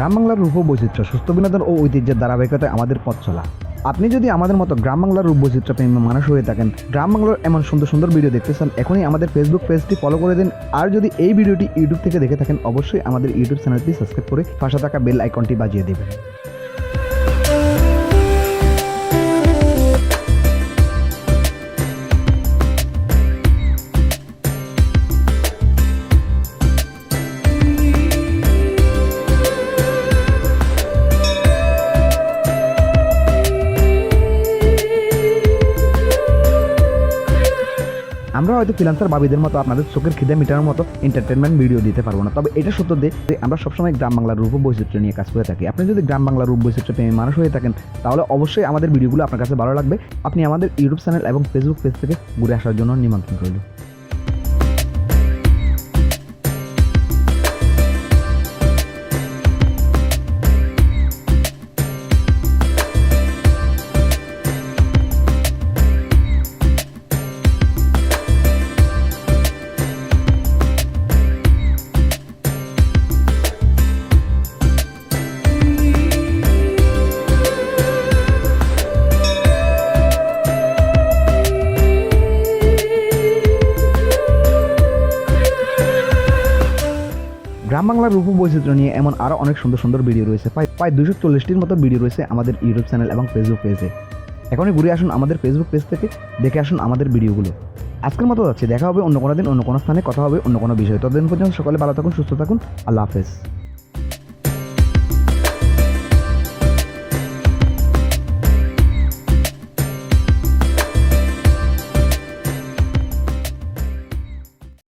গ্রাম বাংলার রূপ বৈচিত্র্য সুস্থ বিনোদন ও ঐতিহ্যের ধারাবাহিকতায় আমাদের পথ চলা। আপনি যদি আমাদের মতো গ্রাম বাংলার রূপ বৈচিত্র্য প্রেমী মানুষ হয়ে থাকেন, গ্রাম বাংলার এমন সুন্দর সুন্দর ভিডিও দেখতে চান, এখনই আমাদের ফেসবুক পেজটি ফলো করে দিন। আর যদি এই ভিডিওটি ইউটিউব থেকে দেখে থাকেন, অবশ্যই আমাদের ইউটিউব চ্যানেলটি সাবস্ক্রাইব করে পাশে থাকা বেল আইকনটি বাজিয়ে দেবেন। আমরা হয়তো ফিলান্সার বাবিদের মতো আপনাদের চোখের খিদে মিটানোর মতো এন্টারটেনমেন্ট ভিডিও দিতে পারব না। তবে এটা সত্য যে আমরা সবসময় গ্রাম বাংলার রূপ বৈচিত্র্য নিয়ে কাজ করে থাকি। আপনি যদি গ্রাম বাংলার রূপ বৈচিত্র্য প্রেমী মানুষ হয়ে থাকেন, তাহলে অবশ্যই আমাদের ভিডিওগুলো আপনার কাছে ভালো লাগবে। আপনি আমাদের ইউটিউব চ্যানেল এবং ফেসবুক পেজ থেকে ঘুরে আসার জন্য নিমন্ত্রণ রইল। গ্রাম বাংলার রূপ বৈচিত্র্য নিয়ে এমন আরও অনেক সুন্দর সুন্দর ভিডিও রয়েছে। প্রায় প্রায় দুশো চল্লিশটির মতো ভিডিও রয়েছে আমাদের ইউটিউব চ্যানেল এবং ফেসবুক পেজে এখনই ঘুরে আসুন আমাদের ফেসবুক পেজ থেকে, দেখে আসুন আমাদের ভিডিওগুলো আজকের মতো যাচ্ছে, দেখা হবে অন্য কোনো দিন, অন্য কোনো স্থানে, কথা হবে অন্য কোনো বিষয়ে। ততদিন পর্যন্ত সকালে ভালো থাকুন, সুস্থ থাকুন, আল্লাহ হাফেজ।